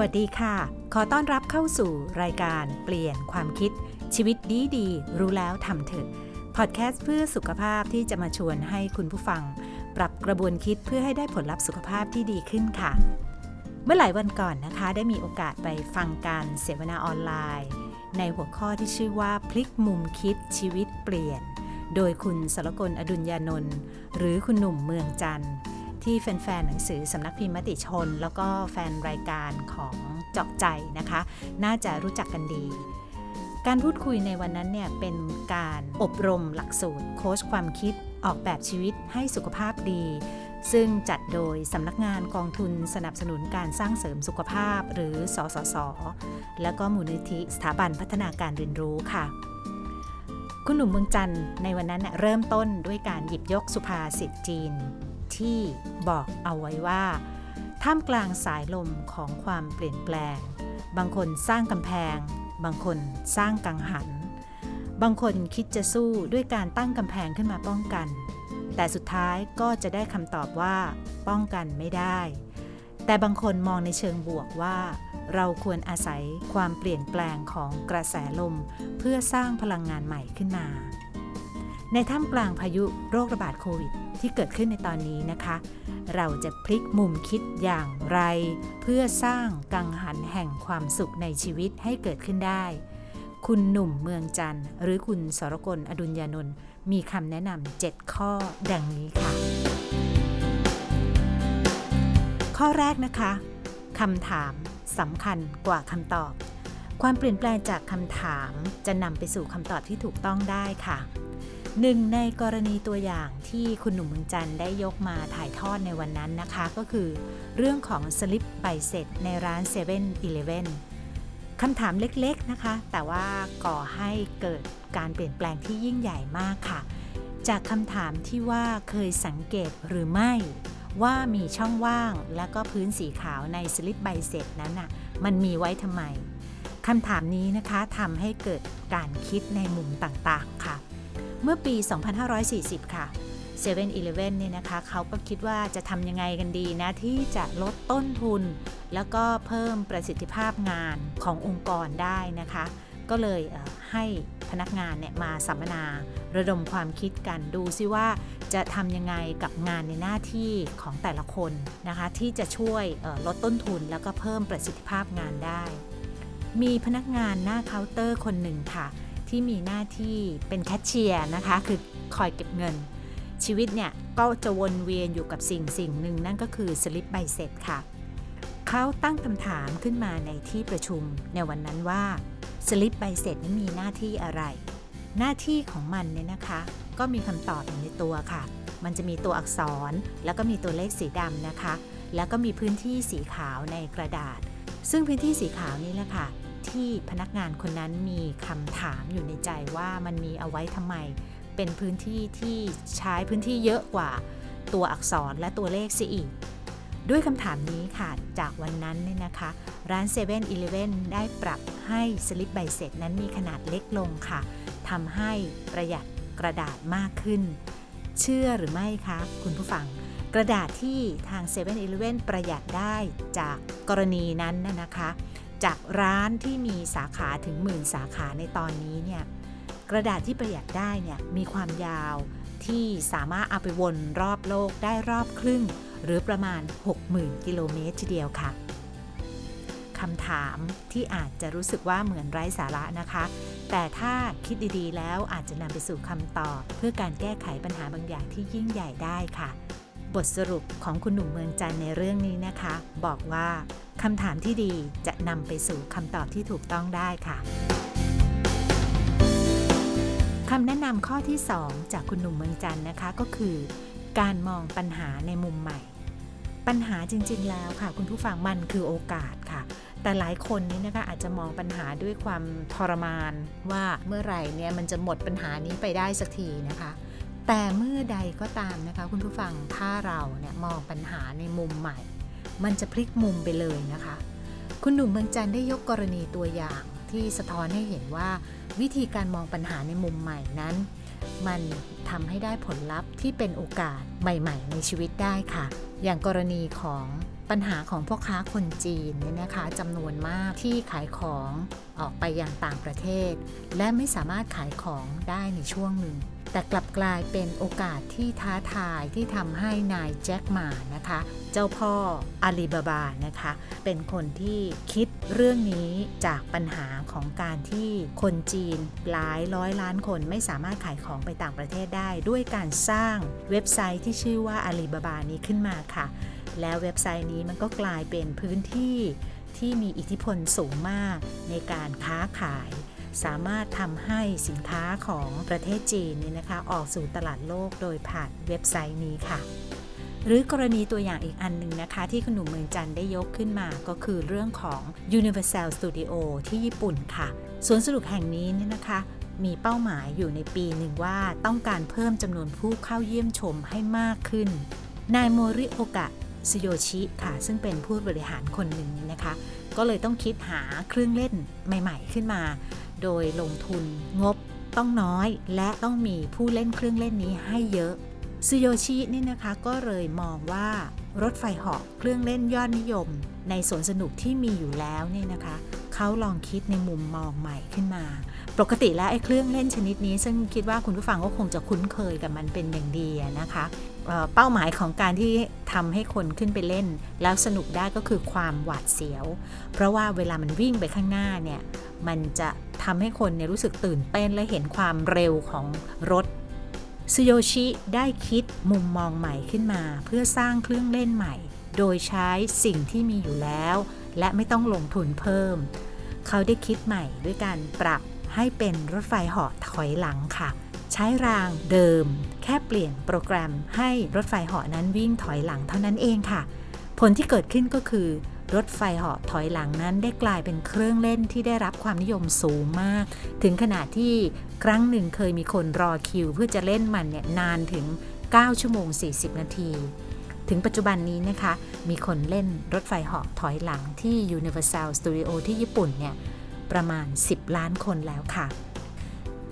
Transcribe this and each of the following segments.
วัสดีค่ะ ขอต้อนรับเข้าสู่รายการเปลี่ยนความคิด ชีวิตดีดีรู้แล้วทำเถอะพอดแคสต์เพื่อสุขภาพที่จะมาชวนให้คุณผู้ฟัง ปรับกระบวนคิดเพื่อให้ได้ผลลัพธ์สุขภาพที่ดีขึ้นค่ะ เมื่อหลายวันก่อนนะคะ ได้มีโอกาสไปฟังการเสวนาออนไลน์ ในหัวข้อที่ชื่อว่าพลิกมุมคิดชีวิตเปลี่ยน โดยคุณสรกลอดุลยานนท์หรือคุณหนุ่มเมืองจันทร์ ที่แฟนๆหนังสือสำนักพิมพ์มติชน แล้วก็แฟนรายการของเจาะใจนะคะ น่าจะรู้จักกันดี การพูดคุยในวันนั้นเนี่ยเป็นการอบรมหลักสูตร โค้ชความคิดออกแบบชีวิตให้สุขภาพดี ซึ่งจัดโดยสำนักงานกองทุนสนับสนุนการสร้างเสริมสุขภาพหรือสสส แล้วก็มูลนิธิสถาบันพัฒนาการเรียนรู้ค่ะคุณหนุ่มเมืองจันทร์ในวันนั้นเน่ยเริ่มต้นด้วยการหยิบยกสุภาษิตจีน ที่บอกเอาไว้ว่า ท่ามกลางสายลมของความเปลี่ยนแปลง บางคนสร้างกำแพง บางคนสร้างกังหัน บางคนคิดจะสู้ด้วยการตั้งกำแพงขึ้นมาป้องกัน แต่สุดท้ายก็จะได้คำตอบว่า ป้องกันไม่ได้ แต่บางคนมองในเชิงบวกว่า เราควรอาศัยความเปลี่ยนแปลงของกระแสลม เพื่อสร้างพลังงานใหม่ขึ้นมา ในท่ามกลางพายุโรคระบาดโควิด ที่เกิดขึ้นในตอนนี้นะคะ เราจะพลิกมุมคิดอย่างไร เพื่อสร้างกังหันแห่งความสุขในชีวิตให้เกิดขึ้นได้ คุณหนุ่มเมืองจันทร์ หรือคุณสรกลอดุลยานนท์มีคำแนะนำ7ข้อดังนี้ค่ะ ข้อแรกนะคะคำถามสำคัญกว่าคำตอบ ความเปลี่ยนแปลงจากคำถามจะนำไปสู่คำตอบที่ถูกต้องได้ค่ะ หนึ่งในกรณีตัวอย่างที่คุณหนุ่มเมืองจันได้ยกมาถ่ายทอดในวันนั้นนะคะ ก็คือเรื่องของสลิปใบเสร็จในร้าน7 e เ e ่ e อคำถามเล็กๆนะคะ แต่ว่าก่อให้เกิดการเปลี่ยนแปลงที่ยิ่งใหญ่มากค่ะ จากคำถามที่ว่าเคยสังเกตหรือไม่ ว่ามีช่องว่างและก็พื้นสีขาวในสลิปใบเสร็จนั้นน่ะมันมีไว้ทำไมคำถามนี้นะคะทำให้เกิดการคิดในมุมต่างๆค่ะ เมื่อปี 2540 ค่ะ7 e เ e ่ e อเนี่ยนะคะเขาก็คิดว่าจะทำยังไงกันดีนะ ที่จะลดต้นทุน แล้วก็เพิ่มประสิทธิภาพงานขององค์กรได้นะคะ ก็เลยให้พนักงานเนี่ยมาสัมมนา ระดมความคิดกันดูซิว่าจะทำยังไงกับงานในหน้าที่ของแต่ละคนนะคะ ที่จะช่วยลดต้นทุนแล้วก็เพิ่มประสิทธิภาพงานได้ มีพนักงานหน้าเคาน์เตอร์คนหนึ่งค่ะ ที่มีหน้าที่เป็นแคชเชียร์นะคะ คือคอยเก็บเงิน ชีวิตเนี่ย ก็จะวนเวียนอยู่กับสิ่งสิ่งหนึ่งนั่นก็คือสลิปใบเสร็จค่ะ เขาตั้งคำถามขึ้นมาในที่ประชุมในวันนั้นว่าสลิปใบเสร็จนั้มีหน้าที่อะไร หน้าที่ของมันเนี่ยนะคะ ก็มีคำตอบอยู่ในตัวค่ะ มันจะมีตัวอักษรแล้วก็มีตัวเลขสีดำนะคะ แล้วก็มีพื้นที่สีขาวในกระดาษ ซึ่งพื้นที่สีขาวนี้แหละค่ะ ที่พนักงานคนนั้นมีคำถามอยู่ในใจว่ามันมีเอาไว้ทำไม เป็นพื้นที่ที่ใช้พื้นที่เยอะกว่าตัวอักษรและตัวเลขเสียอีก ด้วยคำถามนี้ค่ะจากวันนั้นเนี่ยนะคะ ร้าน7 e เ e ่ e อได้ปรับให้สลิปใบเสร็จนั้นมีขนาดเล็กลงค่ะทำให้ประหยัดกระดาษมากขึ้น เชื่อหรือไม่คะคุณผู้ฟังกระดาษที่ทาง7 e เ e ่ e อประหยัดได้จากกรณีนั้นน่ะนะคะ จากร้านที่มีสาขาถึงหมื่นสาขาในตอนนี้เนี่ยกระดาษที่ประหยัดได้เนี่ยมีความยาวที่สามารถเอาไปวนรอบโลกได้รอบครึ่ง หรือประมาณ 60,000 กิโลเมตรทีเดียวค่ะคำถามที่อาจจะรู้สึกว่าเหมือนไร้สาระนะคะ แต่ถ้าคิดดีๆ แล้วอาจจะนำไปสู่คำตอบ เพื่อการแก้ไขปัญหาบางอย่างที่ยิ่งใหญ่ได้ค่ะ บทสรุปของคุณหนุ่มเมืองจันในเรื่องนี้นะคะ บอกว่าคำถามที่ดีจะนำไปสู่คำตอบที่ถูกต้องได้ค่ะคำแนะนำข้อที่ 2 จากคุณหนุ่มเมืองจันนะคะก็คือ การมองปัญหาในมุมใหม่ ปัญหาจริง ๆ แล้วค่ะ คุณผู้ฟังมันคือโอกาสค่ะ แต่หลายคนนี้นะคะอาจจะมองปัญหาด้วยความทรมาน ว่าเมื่อไหร่เนี่ยมันจะหมดปัญหานี้ไปได้สักทีนะคะ แต่เมื่อใดก็ตามนะคะคุณผู้ฟังถ้าเราเนี่ยมองปัญหาในมุมใหม่ มันจะพลิกมุมไปเลยนะคะ คุณหนุ่มเมืองจันได้ยกกรณีตัวอย่างที่สะท้อนให้เห็นว่าวิธีการมองปัญหาในมุมใหม่นั้น มันทำให้ได้ผลลัพธ์ที่เป็นโอกาสใหม่ ๆ ในชีวิตได้ค่ะ อย่างกรณีของปัญหาของพ่อค้าคนจีนเนี่ยนะคะจำนวนมากที่ขายของออกไปยังต่างประเทศ และไม่สามารถขายของได้ในช่วงหนึ่ง แต่กลับกลายเป็นโอกาสที่ท้าทายที่ทำให้นายแจ็คหมานะคะ เจ้าพ่ออาลีบาบานะคะ เป็นคนที่คิดเรื่องนี้จากปัญหาของการที่คนจีนหลายร้อยล้านคนไม่สามารถขายของไปต่างประเทศได้ ด้วยการสร้างเว็บไซต์ที่ชื่อว่าอาลีบาบานี้ขึ้นมาค่ะ แล้วเว็บไซต์นี้มันก็กลายเป็นพื้นที่ที่มีอิทธิพลสูงมากในการค้าขาย สามารถทำให้สินค้าของประเทศจีนนี่นะคะ ออกสู่ตลาดโลกโดยผ่านเว็บไซต์นี้ค่ะ หรือกรณีตัวอย่างอีกอันหนึ่งนะคะ ที่คุณหนุ่มเมืองจันได้ยกขึ้นมาก็คือเรื่องของ Universal Studio ที่ญี่ปุ่นค่ะสวนสนุกแห่งนี้เนี่ยนะคะ มีเป้าหมายอยู่ในปีหนึ่งว่าต้องการเพิ่มจำนวนผู้เข้าเยี่ยมชมให้มากขึ้น นายโมริโอกะสโยชิค่ะ ซึ่งเป็นผู้บริหารคนหนึ่งนะคะ ก็เลยต้องคิดหาเครื่องเล่นใหม่ ๆ ขึ้นมา โดยลงทุนงบต้องน้อยและต้องมีผู้เล่นเครื่องเล่นนี้ให้เยอะซูโยชินี่นะคะก็เลยมองว่ารถไฟเหาะเครื่องเล่นยอดนิยม ในสวนสนุกที่มีอยู่แล้วเนี่ยนะคะเขาลองคิดในมุมมองใหม่ขึ้นมา ปกติแล้วไอ้เครื่องเล่นชนิดนี้ ซึ่งคิดว่าคุณผู้ฟังก็คงจะคุ้นเคยกับมันเป็นอย่างดีนะคะ เป้าหมายของการที่ทำให้คนขึ้นไปเล่น แล้วสนุกได้ก็คือความหวาดเสียว เพราะว่าเวลามันวิ่งไปข้างหน้าเนี่ยมันจะทำให้คนเนี่ยรู้สึกตื่นเต้นและเห็นความเร็วของรถซูโยชิได้คิดมุมมองใหม่ขึ้นมา เพื่อสร้างเครื่องเล่นใหม่ โดยใช้สิ่งที่มีอยู่แล้ว และไม่ต้องลงทุนเพิ่ม เขาได้คิดใหม่ด้วยการปรับให้เป็นรถไฟเหาะถอยหลังค่ะ ใช้รางเดิม แค่เปลี่ยนโปรแกรมให้รถไฟเหาะนั้นวิ่งถอยหลังเท่านั้นเองค่ะ ผลที่เกิดขึ้นก็คือ รถไฟเหาะถอยหลังนั้นได้กลายเป็นเครื่องเล่นที่ได้รับความนิยมสูงมาก ถึงขนาดที่ครั้งหนึ่งเคยมีคนรอคิว เพื่อจะเล่นมันเนี่ยนานถึง 9 ชั่วโมง 40 นาทีถึงปัจจุบันนี้นะคะ มีคนเล่นรถไฟเหาะถอยหลังที่ Universal Studio ที่ญี่ปุ่นเนี่ย ประมาณ 10 ล้านคนแล้วค่ะ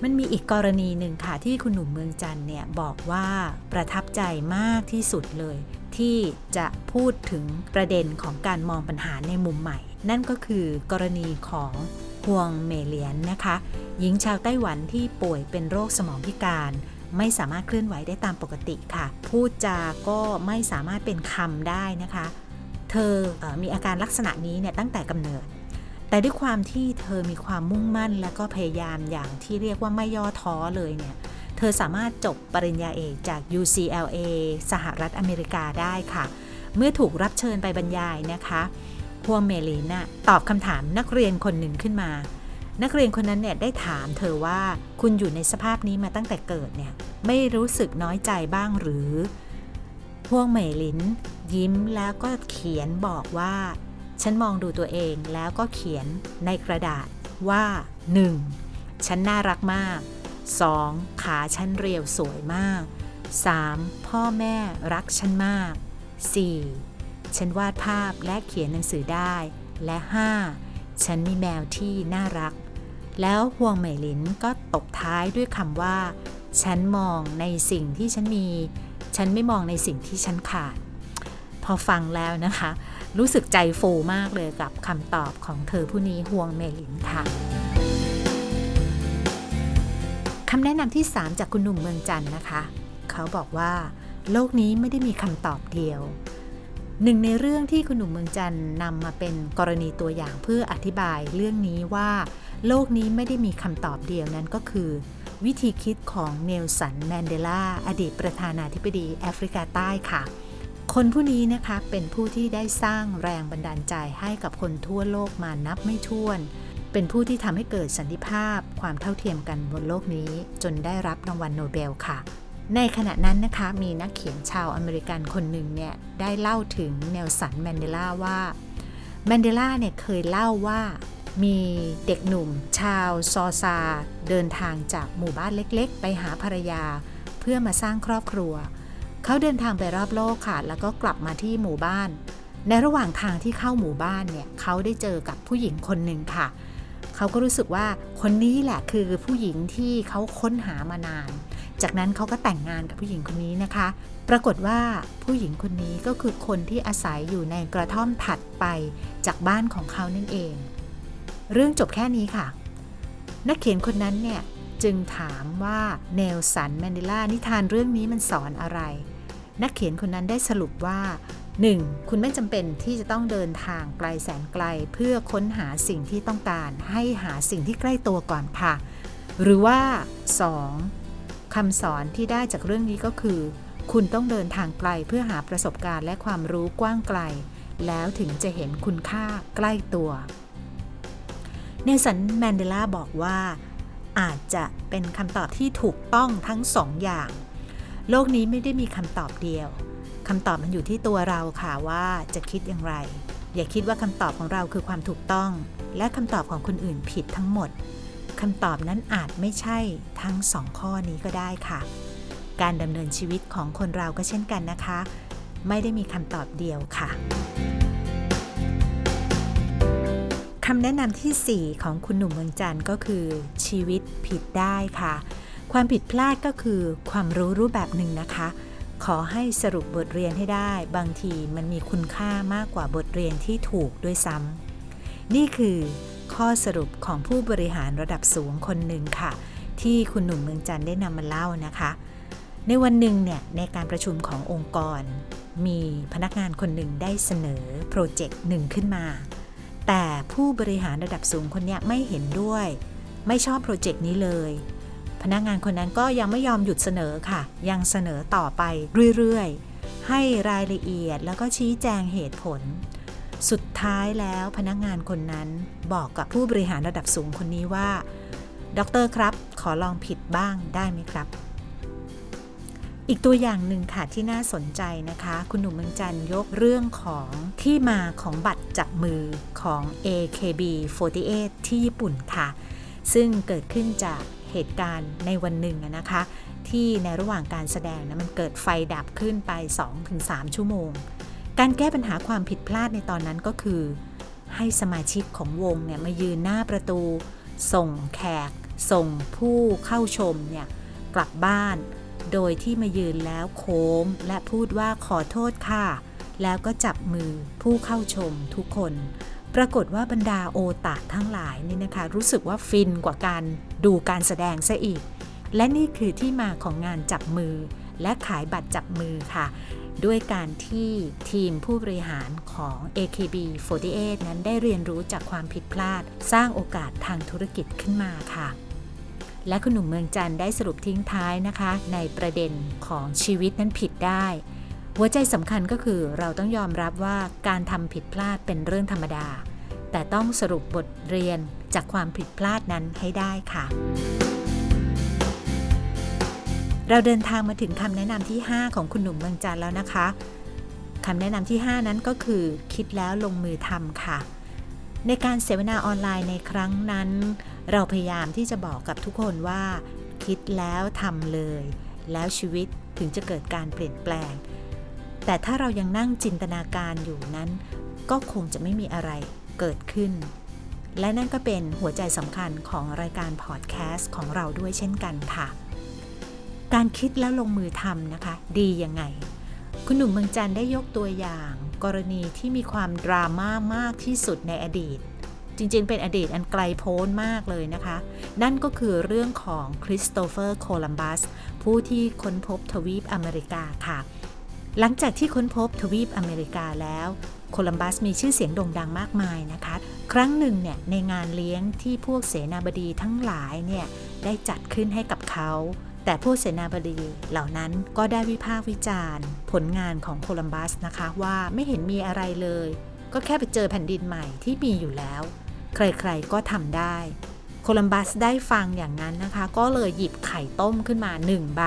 มันมีอีกกรณีหนึ่งค่ะที่คุณหนุ่มเมืองจันเนี่ยบอกว่าประทับใจมากที่สุดเลย ที่จะพูดถึงประเด็นของการมองปัญหาในมุมใหม่ นั่นก็คือกรณีของฮวงเมเลียนนะคะ หญิงชาวไต้หวันที่ป่วยเป็นโรคสมองพิการ ไม่สามารถเคลื่อนไหวได้ตามปกติค่ะ พูดจาก็ไม่สามารถเป็นคำได้นะคะ เธอเอมีอาการลักษณะนี้เนี่ยตั้งแต่กำเนิด แต่ด้วยความที่เธอมีความมุ่งมั่นและก็พยายามอย่างที่เรียกว่าไม่ย่อท้อเลยเนี่ย เธอสามารถจบปริญญาเอกจาก UCLA สหรัฐอเมริกาได้ค่ะ เมื่อถูกรับเชิญไปบรรยายนะคะพวงเมลีน่ะตอบคำถามนักเรียนคนหนึ่งขึ้นมา นักเรียนคนนั้นเนี่ยได้ถามเธอว่าคุณอยู่ในสภาพนี้มาตั้งแต่เกิดเนี่ยไม่รู้สึกน้อยใจบ้างหรือพวงเมลินยิ้มแล้วก็เขียนบอกว่า ฉันมองดูตัวเองแล้วก็เขียนในกระดาษว่า 1. ฉันน่ารักมาก 2. ขาฉันเรียวสวยมาก 3. พ่อแม่รักฉันมาก 4. ฉันวาดภาพและเขียนหนังสือได้ และ 5. ฉันมีแมวที่น่ารัก แล้วฮวงเหมยลินก็ตบท้ายด้วยคำว่า ฉันมองในสิ่งที่ฉันมี ฉันไม่มองในสิ่งที่ฉันขาด พอฟังแล้วนะคะ รู้สึกใจฟูมากเลยกับคำตอบของเธอผู้นี้ฮวงเมลินค่ะคำแนะนำที่ 3 จากคุณหนุ่มเมืองจันนะคะ เขาบอกว่า โลกนี้ไม่ได้มีคำตอบเดียว หนึ่งในเรื่องที่คุณหนุ่มเมืองจันนำมาเป็นกรณีตัวอย่างเพื่ออธิบายเรื่องนี้ว่า โลกนี้ไม่ได้มีคำตอบเดียวนั้นก็คือ วิธีคิดของเนลสันแมนเดลาอดีตประธานาธิบดีแอฟริกาใต้ค่ะ คนผู้นี้นะคะเป็นผู้ที่ได้สร้างแรงบันดาลใจให้กับคนทั่วโลกมานับไม่ถ้วน เป็นผู้ที่ทำให้เกิดสันติภาพ ความเท่าเทียมกันบนโลกนี้ จนได้รับรางวัลโนเบลค่ะ ในขณะนั้นนะคะมีนักเขียนชาวอเมริกันคนหนึ่งเนี่ยได้เล่าถึงเนลสันแมนเดลาว่าแมนเดลาเนี่ยเคยเล่าว่ามีเด็กหนุ่ม ชาวซอซา เดินทางจากหมู่บ้านเล็กๆ ไปหาภรรยา เพื่อมาสร้างครอบครัว เขาเดินทางไปรอบโลกค่ะ แล้วก็กลับมาที่หมู่บ้าน ในระหว่างทางที่เข้าหมู่บ้านเนี่ยเขาได้เจอกับผู้หญิงคนหนึ่งค่ะ เขาก็รู้สึกว่าคนนี้แหละคือผู้หญิงที่เขาค้นหามานาน จากนั้นเขาก็แต่งงานกับผู้หญิงคนนี้นะคะ ปรากฏว่าผู้หญิงคนนี้ก็คือคนที่อาศัยอยู่ในกระท่อมถัดไปจากบ้านของเขานั่นเอง เรื่องจบแค่นี้ค่ะ นักเขียนคนนั้นเนี่ย จึงถามว่าเนลสันแมนเดลานิทานเรื่องนี้มันสอนอะไร นักเขียนคนนั้นได้สรุปว่า 1. คุณไม่จำเป็นที่จะต้องเดินทางไกลแสนไกลเพื่อค้นหาสิ่งที่ต้องการ ให้หาสิ่งที่ใกล้ตัวก่อนค่ะ หรือว่า 2. คำสอนที่ได้จากเรื่องนี้ก็คือ คุณต้องเดินทางไกลเพื่อหาประสบการณ์และความรู้กว้างไกล แล้วถึงจะเห็นคุณค่าใกล้ตัว เนสันแมนเดลาบอกว่า อาจจะเป็นคำตอบที่ถูกต้องทั้งสองอย่าง โลกนี้ไม่ได้มีคำตอบเดียวคำตอบมันอยู่ที่ตัวเราค่ะว่าจะคิดอย่างไร อย่าคิดว่าคำตอบของเราคือความถูกต้อง และคำตอบของคนอื่นผิดทั้งหมดคำตอบนั้นอาจไม่ใช่ทั้งสองข้อนี้ก็ได้ค่ะ การดำเนินชีวิตของคนเราก็เช่นกันนะคะ ไม่ได้มีคำตอบเดียวค่ะ คำแนะนำที่ 4 ของคุณหนุ่มเมืองจันทร์ก็คือ ชีวิตผิดได้ค่ะ ความผิดพลาดก็คือความรู้รูปแบบหนึ่งนะคะ ขอให้สรุปบทเรียนให้ได้ บางทีมันมีคุณค่ามากกว่าบทเรียนที่ถูกด้วยซ้ำนี่คือข้อสรุปของผู้บริหารระดับสูงคนหนึ่งค่ะ ที่คุณหนุ่มเมืองจันทร์ได้นำมาเล่านะคะ ในวันหนึ่งเนี่ยในการประชุมขององค์กร มีพนักงานคนหนึ่งได้เสนอโปรเจกต์หนึ่งขึ้นมา แต่ผู้บริหารระดับสูงคนนี้ไม่เห็นด้วย ไม่ชอบโปรเจกต์นี้เลย พนักงานคนนั้นก็ยังไม่ยอมหยุดเสนอค่ะ ยังเสนอต่อไปเรื่อยๆ ให้รายละเอียดแล้วก็ชี้แจงเหตุผล สุดท้ายแล้วพนักงานคนนั้นบอกกับผู้บริหารระดับสูงคนนี้ว่า ด็อกเตอร์ครับ ขอลองผิดบ้างได้ไหมครับ อีกตัวอย่างหนึ่งค่ะที่น่าสนใจนะคะ คุณหนุ่มเมืองจันยกเรื่องของที่มาของบัตรจับมือของ AKB48 ที่ญี่ปุ่นค่ะ ซึ่งเกิดขึ้นจากเหตุการณ์ในวันหนึ่งนะคะ ที่ในระหว่างการแสดงนะมันเกิดไฟดับขึ้นไป 2-3 ชั่วโมง การแก้ปัญหาความผิดพลาดในตอนนั้นก็คือ ให้สมาชิกของวงเนี่ยมายืนหน้าประตู ส่งแขก ส่งผู้เข้าชมเนี่ยกลับบ้าน โดยที่มายืนแล้วโค้งและพูดว่าขอโทษค่ะ แล้วก็จับมือผู้เข้าชมทุกคน ปรากฏว่าบรรดาโอตาทั้งหลายนี่นะคะ รู้สึกว่าฟินกว่าการดูการแสดงซะอีก และนี่คือที่มาของงานจับมือ และขายบัตรจับมือค่ะด้วยการที่ทีมผู้บริหารของ AKB48 นั้นได้เรียนรู้จากความผิดพลาด สร้างโอกาสทางธุรกิจขึ้นมาค่ะ และคุณหนุ่มเมืองจันได้สรุปทิ้งท้ายนะคะ ในประเด็นของชีวิตนั้นผิดได้ หัวใจสำคัญก็คือเราต้องยอมรับว่าการทำผิดพลาดเป็นเรื่องธรรมดา แต่ต้องสรุปบทเรียนจากความผิดพลาดนั้นให้ได้ค่ะ เราเดินทางมาถึงคำแนะนำที่ 5 ของคุณหนุ่มเมืองจันแล้วนะคะคำแนะนำที่ 5 นั้นก็คือคิดแล้วลงมือทำค่ะ ในการเสวนาออนไลน์ในครั้งนั้น เราพยายามที่จะบอกกับทุกคนว่า คิดแล้วทำเลย แล้วชีวิตถึงจะเกิดการเปลี่ยนแปลง แต่ถ้าเรายังนั่งจินตนาการอยู่นั้น ก็คงจะไม่มีอะไรเกิดขึ้น และนั่นก็เป็นหัวใจสำคัญของรายการพอดแคสต์ของเราด้วยเช่นกันค่ะ การคิดแล้วลงมือทำนะคะ ดียังไง คุณหนุ่มเมืองจันได้ยกตัวอย่าง กรณีที่มีความดราม่ามากที่สุดในอดีต จริงๆ เป็นอดีตอันไกลโพ้นมากเลยนะคะ นั่นก็คือเรื่องของคริสโตเฟอร์โคลัมบัส ผู้ที่ค้นพบทวีปอเมริกาค่ะ หลังจากที่ค้นพบทวีปอเมริกาแล้ว โคลัมบัสมีชื่อเสียงโด่งดังมากมายนะคะ ครั้งหนึ่งเนี่ยในงานเลี้ยงที่พวกเสนาบดีทั้งหลายเนี่ยได้จัดขึ้นให้กับเขาแต่พวกเสนาบดีเหล่านั้นก็ได้วิพากษ์วิจารณ์ ผลงานของโคลัมบัสนะคะว่าไม่เห็นมีอะไรเลย ก็แค่ไปเจอแผ่นดินใหม่ที่มีอยู่แล้ว ใครๆก็ทำได้ โคลัมบัสได้ฟังอย่างนั้นนะคะ ก็เลยหยิบไข่ต้มขึ้นมาหนึ่งใบ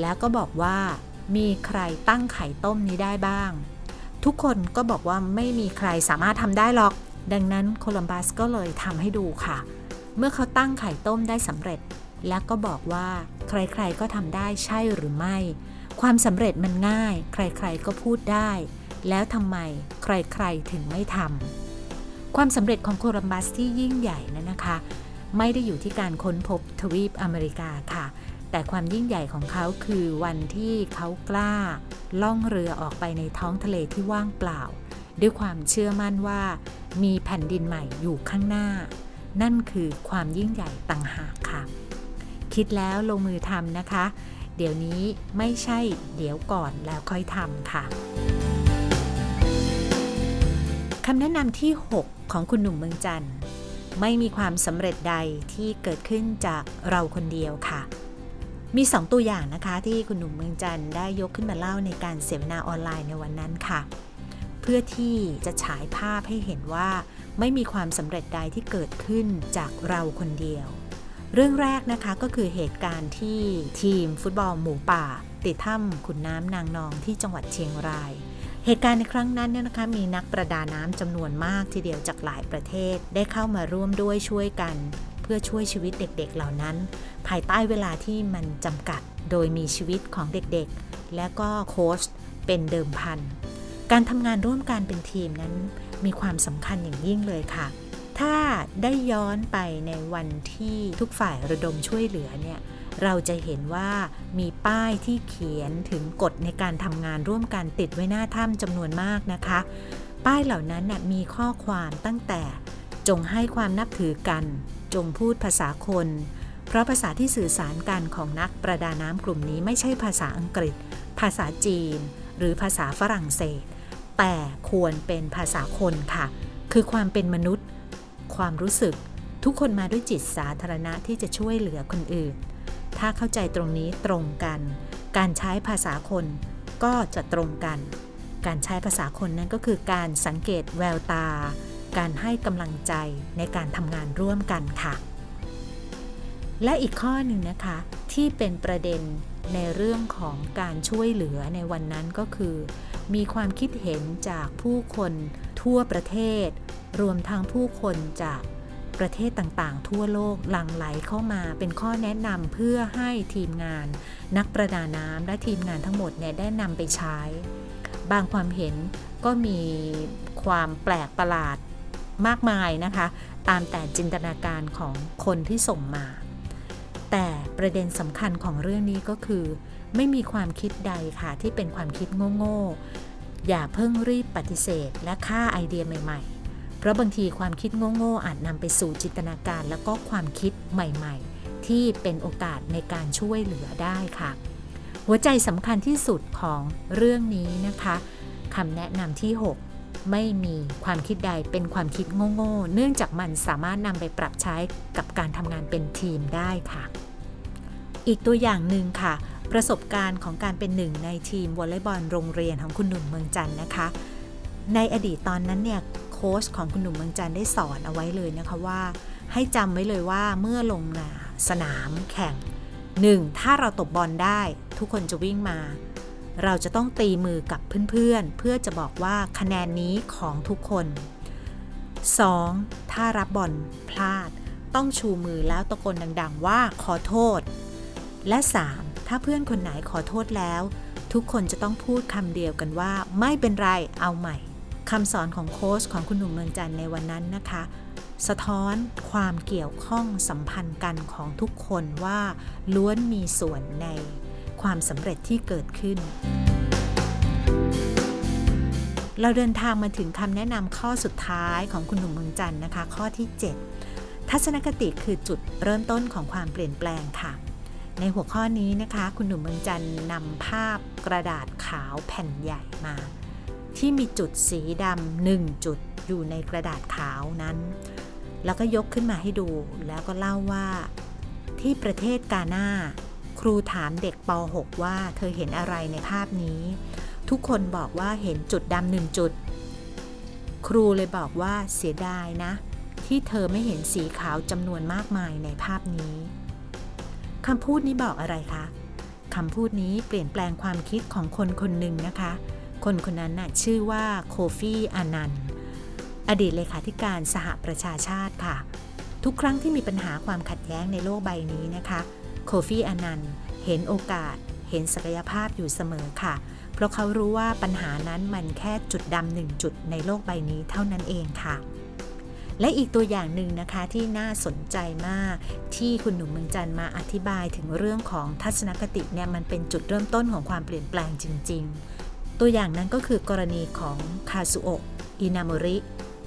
แล้วก็บอกว่ามีใครตั้งไข่ต้มนี้ได้บ้าง ทุกคนก็บอกว่าไม่มีใครสามารถทำได้หรอก ดังนั้นโคลัมบัสก็เลยทำให้ดูค่ะ เมื่อเขาตั้งไข่ต้มได้สำเร็จ แล้วก็บอกว่าใครๆก็ทำได้ใช่หรือไม่ ความสำเร็จมันง่าย ใครๆก็พูดได้ แล้วทำไมใครๆถึงไม่ทำ ความสำเร็จของโคลัมบัสที่ยิ่งใหญ่นั้นนะคะ ไม่ได้อยู่ที่การค้นพบทวีปอเมริกาค่ะแแต่ความยิ่งใหญ่ของเขาคือวันที่เขากล้า ล่องเรือออกไปในท้องทะเลที่ว่างเปล่า ด้วยความเชื่อมั่นว่า มีแผ่นดินใหม่อยู่ข้างหน้า นั่นคือความยิ่งใหญ่ต่างหากค่ะ คิดแล้วลงมือทำนะคะ เดี๋ยวนี้ไม่ใช่เดี๋ยวก่อนแล้วค่อยทำค่ะ คำแนะนำที่ 6 ของคุณหนุ่มเมืองจันทร์ ไม่มีความสำเร็จใดที่เกิดขึ้นจากเราคนเดียวค่ะ มี 2 ตัวอย่างนะคะที่คุณหนุ่มเมืองจันทร์ได้ยกขึ้นมาเล่าในการเสวนาออนไลน์ในวันนั้นค่ะ เพื่อที่จะฉายภาพให้เห็นว่า ไม่มีความสำเร็จใดที่เกิดขึ้นจากเราคนเดียว เรื่องแรกนะคะก็คือเหตุการณ์ที่ทีมฟุตบอลหมูป่า ติดถ้ำขุนน้ำนางนองที่จังหวัดเชียงราย เหตุการณ์ในครั้งนั้นเนี่ยนะคะมีนักประดาน้ำจำนวนมากทีเดียวจากหลายประเทศได้เข้ามาร่วมด้วยช่วยกัน เพื่อช่วยชีวิตเด็กๆเหล่านั้น ภายใต้เวลาที่มันจำกัดโดยมีชีวิตของเด็กๆ และก็โค้ชเป็นเดิมพัน การทำงานร่วมกันเป็นทีมนั้นมีความสำคัญอย่างยิ่งเลยค่ะ ถ้าได้ย้อนไปในวันที่ทุกฝ่ายระดมช่วยเหลือเนี่ย เราจะเห็นว่ามีป้ายที่เขียนถึงกฎในการทำงานร่วมกันติดไว้หน้าถ้ำจำนวนมากนะคะ ป้ายเหล่านั้นมีข้อความตั้งแต่ จงให้ความนับถือกัน จงพูดภาษาคน เพราะภาษาที่สื่อสารกันของนักประดาน้ำกลุ่มนี้ไม่ใช่ภาษาอังกฤษ ภาษาจีน หรือภาษาฝรั่งเศส แต่ควรเป็นภาษาคนค่ะ คือความเป็นมนุษย์ ความรู้สึกทุกคนมาด้วยจิตสาธารณะที่จะช่วยเหลือคนอื่น ถ้าเข้าใจตรงนี้ตรงกัน การใช้ภาษาคนก็จะตรงกัน การใช้ภาษาคนนั้นก็คือการสังเกตแววตา การให้กำลังใจในการทำงานร่วมกันค่ะ และอีกข้อหนึ่งนะคะที่เป็นประเด็นในเรื่องของการช่วยเหลือในวันนั้นก็คือ มีความคิดเห็นจากผู้คนทั่วประเทศ รวมทั้งผู้คนจาก ประเทศต่างๆ ทั่วโลกหลั่งไหลเข้ามาเป็นข้อแนะนำเพื่อให้ทีมงาน นักประดาน้ำและทีมงานทั้งหมดเนี่ยได้นำไปใช้ บางความเห็นก็มีความแปลกประหลาดมากมายนะคะ ตามแต่จินตนาการของคนที่ส่งมา แต่ประเด็นสำคัญของเรื่องนี้ก็คือ ไม่มีความคิดใดค่ะที่เป็นความคิดโง่ๆอย่าเพิ่งรีบปฏิเสธและค่าไอเดียใหม่ เพราะบางทีความคิดโง่ๆอาจนำไปสู่จินตนาการ แล้วก็ความคิดใหม่ๆ ที่เป็นโอกาสในการช่วยเหลือได้ค่ะ หัวใจสำคัญที่สุดของเรื่องนี้นะคะคำแนะนำที่ 6 ไม่มีความคิดใดเป็นความคิดโง่ๆเนื่องจากมันสามารถนำไปปรับใช้กับการทำงานเป็นทีมได้ค่ะ อีกตัวอย่างหนึ่งค่ะ ประสบการณ์ของการเป็นหนึ่งในทีมวอลเลย์บอลโรงเรียนของคุณหนุ่มเมืองจันนะคะ ในอดีตตอนนั้นเนี่ย โค้ชของคุณหนุ่มเมืองจันได้สอนเอาไว้เลยนะคะว่า ให้จำไว้เลยว่าเมื่อลงสนามแข่ง 1. ถ้าเราตบบอลได้ ทุกคนจะวิ่งมา เราจะต้องตีมือกับเพื่อนๆเพื่อจะบอกว่าคะแนนนี้ของทุกคน 2. ถ้ารับบอลพลาด ต้องชูมือแล้วตะโกนดัง ๆ ว่าขอโทษ และ 3. ถ้าเพื่อนคนไหนขอโทษแล้ว ทุกคนจะต้องพูดคำเดียวกันว่า ไม่เป็นไรเอาใหม่ คำสอนของโค้ชของคุณหนุ่มเมืองจันในวันนั้นนะคะ สะท้อนความเกี่ยวข้องสัมพันธ์กันของทุกคนว่าล้วนมีส่วนในความสำเร็จที่เกิดขึ้น เราเดินทางมาถึงคำแนะนำข้อสุดท้ายของคุณหนุ่มเมืองจันนะคะ ข้อที่ 7 ทัศนคติคือจุดเริ่มต้นของความเปลี่ยนแปลงค่ะในหัวข้อนี้นะคะ คุณหนุ่มเมืองจันนำภาพกระดาษขาวแผ่นใหญ่มา ที่มีจุดสีดำหนึ่งจุดอยู่ในกระดาษขาวนั้น แล้วก็ยกขึ้นมาให้ดูแล้วก็เล่าว่า ที่ประเทศกาหน้า ครูถามเด็กป .6 ว่าเธอเห็นอะไรในภาพนี้ ทุกคนบอกว่าเห็นจุดดำหนึ่งจุด ครูเลยบอกว่าเสียดายนะ ที่เธอไม่เห็นสีขาวจำนวนมากมายในภาพนี้คำพูดนี้บอกอะไรคะคำพูดนี้เปลี่ยนแปลงความคิดของคนคนหนึ่งนะคะ คนคนนั้นน่ะชื่อว่าโคฟี่อานันต์อดีตเลขาธิการสหประชาชาติค่ะ ทุกครั้งที่มีปัญหาความขัดแย้งในโลกใบนี้นะคะ โคฟี่อานันต์เห็นโอกาส เห็นศักยภาพอยู่เสมอค่ะ เพราะเขารู้ว่าปัญหานั้นมันแค่จุดดำหนึ่งจุดในโลกใบนี้เท่านั้นเองค่ะและอีกตัวอย่างหนึ่งนะคะที่น่าสนใจมาก ที่คุณหนุ่มเมืองจันมาอธิบายถึงเรื่องของทัศนคติเนี่ยมันเป็นจุดเริ่มต้นของความเปลี่ยนแปลงจริงๆ ตัวอย่างนั้นก็คือกรณีของคาซุโอะอินามริ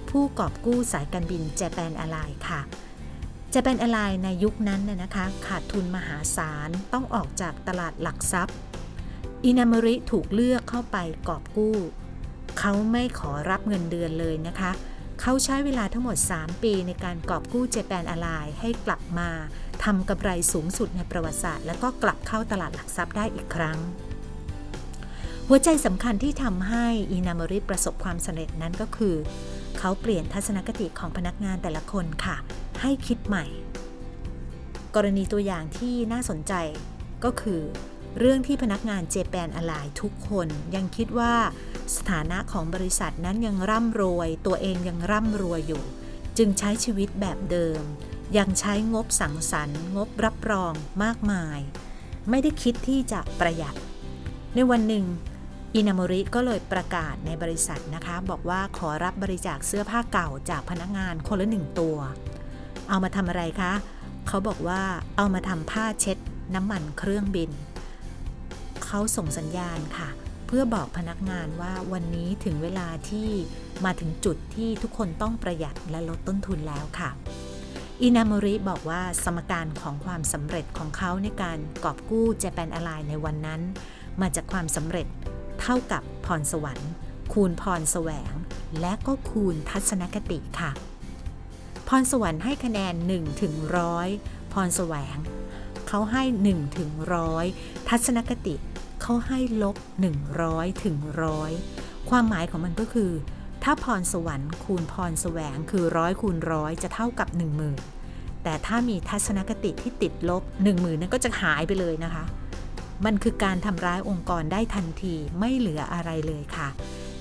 ผู้กอบกู้สายการบินเจแปนอะไลค่ะเจแปนอะไลในยุคนั้นน่ยนะคะ ขาดทุนมหาศาลต้องออกจากตลาดหลักทรัพย์อินามริถูกเลือกเข้าไปกอบกู้ เขาไม่ขอรับเงินเดือนเลยนะคะ เขาใช้เวลาทั้งหมด 3 ปีในการกอบกู้เจแปนอะไลให้กลับมาทำกำไรสูงสุดในประวัติศาสตร์ แล้วก็กลับเข้าตลาดหลักทรัพย์ได้อีกครั้ง หัวใจสำคัญที่ทำให้อินามริประสบความสำเร็จนั้นก็คือ เขาเปลี่ยนทัศนคติของพนักงานแต่ละคนค่ะ ให้คิดใหม่ กรณีตัวอย่างที่น่าสนใจก็คือ เรื่องที่พนักงานเจแปนอะไลทุกคนยังคิดว่าสถานะของบริษัทนั้นยังร่ำรวย ตัวเองยังร่ำรวยอยู่ จึงใช้ชีวิตแบบเดิม ยังใช้งบสังสรรค์งบรับรองมากมาย ไม่ได้คิดที่จะประหยัด ในวันหนึ่ง อินามริก็เลยประกาศในบริษัทนะคะ บอกว่าขอรับบริจาคเสื้อผ้าเก่าจากพนักงานคนละหนึ่งตัว เอามาทำอะไรคะ เขาบอกว่าเอามาทำผ้าเช็ดน้ำมันเครื่องบิน เขาส่งสัญญาณค่ะ เพื่อบอกพนักงานว่าวันนี้ถึงเวลาที่มาถึงจุดที่ทุกคนต้องประหยัดและลดต้นทุนแล้วค่ะอินามริบอกว่าสมการของความสำเร็จของเขาในการกอบกู้เจแปนอะไลในวันนั้น มาจากความสำเร็จ เท่ากับพรสวรรค์ คูณพรแสวง และก็คูณทัศนคติค่ะ พรสวรรค์ให้คะแนน1ถึงร้อยพรแสวงเขาให้1ถึงร้อยทัศนคติเขาให้ลบ 100ถึงร้อยความหมายของมันก็คือ ถ้าพรสวรรค์คูณพรแสวงคือร้อยคูณร้อยจะเท่ากับ 1 0,000แต่ถ้ามีทัศนคติที่ติดลบ 1 0,000นั้นก็จะหายไปเลยนะคะ มันคือการทำร้ายองค์กรได้ทันทีไม่เหลืออะไรเลยค่ะ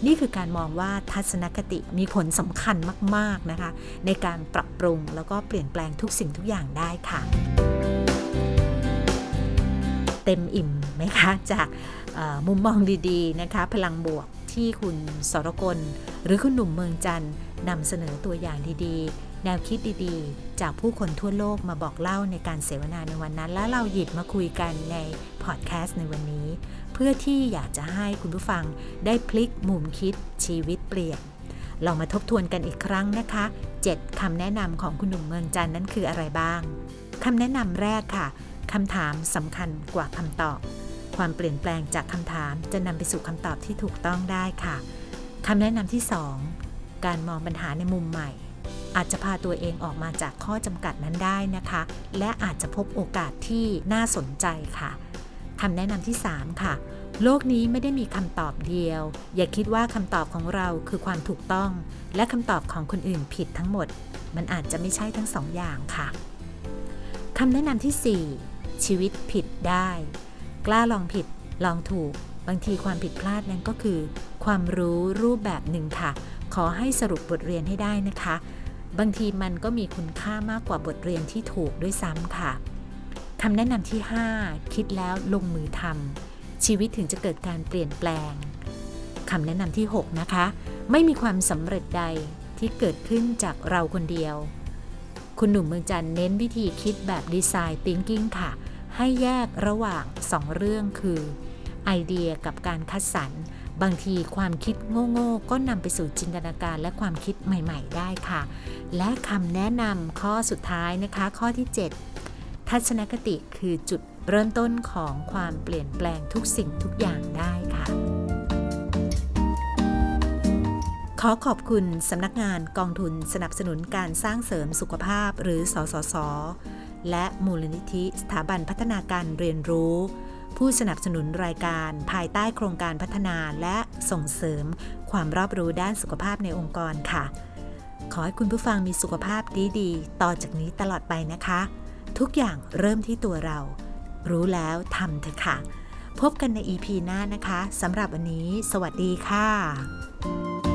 นี่คือการมองว่าทัศนคติมีผลสำคัญมากๆนะคะ ในการปรับปรุงแล้วก็เปลี่ยนแปลงทุกสิ่งทุกอย่างได้ค่ะ เต็มอิ่มไหมคะจากมุมมองดีๆนะคะ พลังบวกที่คุณสรกล หรือคุณหนุ่มเมืองจันนำเสนอตัวอย่างดีๆ แนวคิดดีๆ จากผู้คนทั่วโลกมาบอกเล่าในการเสวนาในวันนั้น และเราหยิบมาคุยกันในพอดแคสต์ในวันนี้ เพื่อที่อยากจะให้คุณผู้ฟังได้พลิกมุมคิดชีวิตเปลี่ยนลองมาทบทวนกันอีกครั้งนะคะ 7คำแนะนำของคุณหนุ่มเมืองจันนั้นคืออะไรบ้างคำแนะนำแรกค่ะคำถามสำคัญกว่าคำตอบ ความเปลี่ยนแปลงจากคำถามจะนำไปสู่คำตอบที่ถูกต้องได้ค่ะคำแนะนำที่ 2 การมองปัญหาในมุมใหม่ อาจจะพาตัวเองออกมาจากข้อจำกัดนั้นได้นะคะ และอาจจะพบโอกาสที่น่าสนใจค่ะคำแนะนำที่ 3 ค่ะ โลกนี้ไม่ได้มีคำตอบเดียว อย่าคิดว่าคำตอบของเราคือความถูกต้อง และคำตอบของคนอื่นผิดทั้งหมด มันอาจจะไม่ใช่ทั้งสองอย่างค่ะคำแนะนำที่ 4 ชีวิตผิดได้ กล้าลองผิด ลองถูก บางทีความผิดพลาดนั้นก็คือ ความรู้รูปแบบหนึ่งค่ะ ขอให้สรุปบทเรียนให้ได้นะคะ บางทีมันก็มีคุณค่ามากกว่าบทเรียนที่ถูกด้วยซ้ำค่ะคำแนะนำที่ 5 คิดแล้วลงมือทำชีวิตถึงจะเกิดการเปลี่ยนแปลงคำแนะนำที่ 6 นะคะ ไม่มีความสำเร็จใดที่เกิดขึ้นจากเราคนเดียว คุณหนุ่มเมืองจันเน้นวิธีคิดแบบดีไซน์ thinking ค่ะ ให้แยกระหว่างสองเรื่องคือ ไอเดียกับการคัดสรร บางทีความคิดโง่ๆก็นำไปสู่จินตนาการและความคิดใหม่ ๆ ได้ค่ะ และคำแนะนำข้อสุดท้ายนะคะ ข้อที่ 7 ทัศนคติคือจุดเริ่มต้นของความเปลี่ยนแปลงทุกสิ่งทุกอย่างได้ค่ะขอขอบคุณสำนักงานกองทุนสนับสนุนการสร้างเสริมสุขภาพหรือสสส และมูลนิธิสถาบันพัฒนาการเรียนรู้ ผู้สนับสนุนรายการ ภายใต้โครงการพัฒนาและส่งเสริม ความรอบรู้ด้านสุขภาพในองค์กรค่ะ ขอให้คุณผู้ฟังมีสุขภาพดีๆ ต่อจากนี้ตลอดไปนะคะ ทุกอย่างเริ่มที่ตัวเรา รู้แล้วทำเถอะค่ะ พบกันใน EP หน้านะคะสำหรับวันนี้ สวัสดีค่ะ